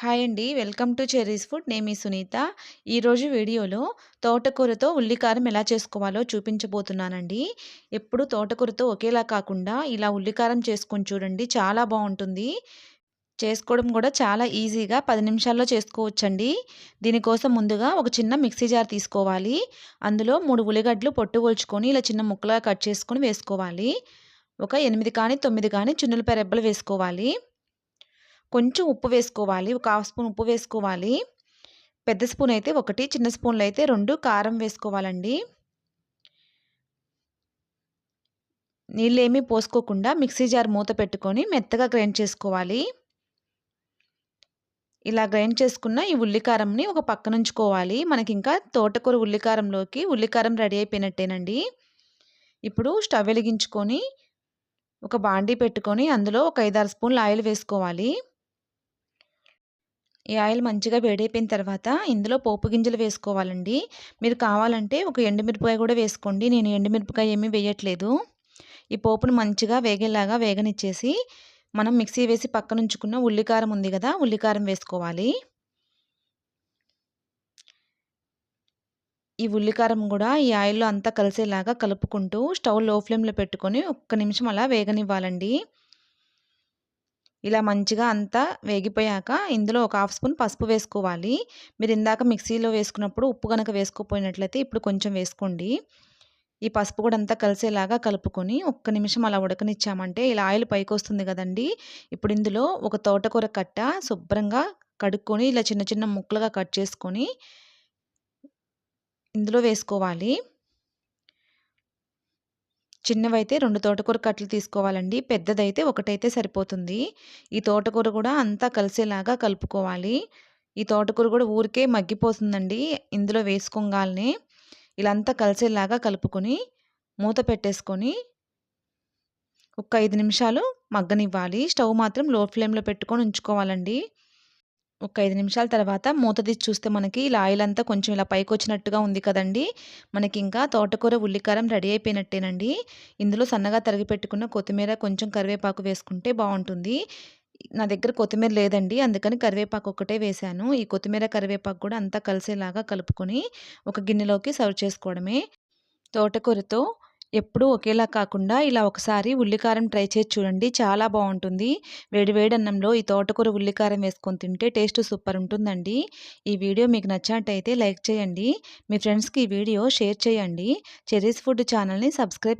Hi అండి. Welcome to cherries food. నేను మీ సునీత. ఈరోజు వీడియోలో తోటకూరతో ఉల్లికారం ఎలా చేసుకోవాలో చూపించబోతున్నానండి. ఎప్పుడు తోటకూరతో ఒకేలా కాకుండా ఇలా ఉల్లికారం చేసుకొని చూడండి. చాలా బాగుంటుంది. చేసుకోవడం కూడా చాలా ఈజీగా పది నిమిషాల్లో చేసుకోవచ్చండి. దీనికోసం ముందుగా ఒక చిన్న మిక్సీ జార్ తీసుకోవాలి. అందులో మూడు ఉల్లిగడ్డలు పొట్టు కొల్చుకొని ఇలా చిన్న ముక్కలుగా కట్ చేసుకొని వేసుకోవాలి. ఒక ఎనిమిది కానీ తొమ్మిది కానీ చున్నులపై రెబ్బలు వేసుకోవాలి. కొంచెం ఉప్పు వేసుకోవాలి. ఒక హాఫ్ స్పూన్ ఉప్పు వేసుకోవాలి. పెద్ద స్పూన్ అయితే ఒకటి చిన్న స్పూన్లు అయితే రెండు కారం వేసుకోవాలండి. నీళ్ళు పోసుకోకుండా మిక్సీ జార్ మూత పెట్టుకొని మెత్తగా గ్రైండ్ చేసుకోవాలి. ఇలా గ్రైండ్ చేసుకున్న ఈ ఉల్లికారంని ఒక పక్కన ఉంచుకోవాలి. మనకి ఇంకా తోటకూర ఉల్లికారంలోకి ఉల్లికారం రెడీ అయిపోయినట్టేనండి. ఇప్పుడు స్టవ్ వెలిగించుకొని ఒక బాండీ పెట్టుకొని అందులో ఒక ఐదారు స్పూన్లు ఆయిల్ వేసుకోవాలి. ఈ ఆయిల్ మంచిగా వేడైపోయిన తర్వాత ఇందులో పోపు గింజలు వేసుకోవాలండి. మీరు కావాలంటే ఒక ఎండుమిరపకాయ కూడా వేసుకోండి. నేను ఎండుమిరపకాయ ఏమీ వేయట్లేదు. ఈ పోపును మంచిగా వేగేలాగా వేగనిచ్చేసి మనం మిక్సీ వేసి పక్కన ఉంచుకున్న ఉల్లికారం ఉంది కదా ఉల్లికారం వేసుకోవాలి. ఈ ఉల్లికారం కూడా ఈ ఆయిల్లో అంతా కలిసేలాగా కలుపుకుంటూ స్టవ్లో ఫ్లేమ్లో పెట్టుకొని ఒక్క నిమిషం అలా వేగనివ్వాలండి. ఇలా మంచిగా అంతా వేగిపోయాక ఇందులో ఒక హాఫ్ స్పూన్ పసుపు వేసుకోవాలి. మీరు ఇందాక మిక్సీలో వేసుకున్నప్పుడు ఉప్పు కనుక వేసుకోపోయినట్లయితే ఇప్పుడు కొంచెం వేసుకోండి. ఈ పసుపు కూడా అంతా కలిసేలాగా కలుపుకొని ఒక్క నిమిషం అలా ఉడకనిచ్చామంటే ఇలా ఆయిల్ పైకి వస్తుంది కదండి. ఇప్పుడు ఇందులో ఒక తోటకూర కట్ట శుభ్రంగా కడుక్కొని ఇలా చిన్న చిన్న ముక్కలుగా కట్ చేసుకొని ఇందులో వేసుకోవాలి. చిన్నవైతే రెండు తోటకూర కట్టలు తీసుకోవాలండి. పెద్దదైతే ఒకటైతే సరిపోతుంది. ఈ తోటకూర కూడా అంతా కలిసేలాగా కలుపుకోవాలి. ఈ తోటకూర కూడా ఊరికే మగ్గిపోతుందండి. ఇందులో వేసుకోగానే ఇలా అంతా కలిసేలాగా కలుపుకొని మూత పెట్టేసుకొని ఒక ఐదు నిమిషాలు మగ్గనివ్వాలి. స్టవ్ మాత్రం లో ఫ్లేమ్లో పెట్టుకొని ఉంచుకోవాలండి. ఒక ఐదు నిమిషాల తర్వాత మూత తీసి చూస్తే మనకి ఇలా ఆయిల్ అంతా కొంచెం ఇలా పైకి వచ్చినట్టుగా ఉంది కదండి. మనకి ఇంకా తోటకూర ఉల్లికారం రెడీ అయిపోయినట్టేనండి. ఇందులో సన్నగా తరిగి పెట్టుకున్న కొత్తిమీర కొంచెం కరివేపాకు వేసుకుంటే బాగుంటుంది. నా దగ్గర కొత్తిమీర లేదండి. అందుకని కరివేపాకు ఒకటే వేశాను. ఈ కొత్తిమీర కరివేపాకు కూడా అంతా కలిసేలాగా కలుపుకొని ఒక గిన్నెలోకి సర్వ్ చేసుకోవడమే. తోటకూరతో ఎప్పుడూ ఒకేలా కాకుండా ఇలా ఒకసారి ఉల్లికారం ట్రై చేసి చూడండి. చాలా బాగుంటుంది. వేడివేడి అన్నంలో ఈ తోటకూర ఉల్లికారం వేసుకొని తింటే టేస్ట్ సూపర్ ఉంటుందండి. ఈ వీడియో మీకు నచ్చినట్టయితే లైక్ చేయండి. మీ ఫ్రెండ్స్కి ఈ వీడియో షేర్ చేయండి. చెరీస్ ఫుడ్ ఛానల్ని సబ్స్క్రైబ్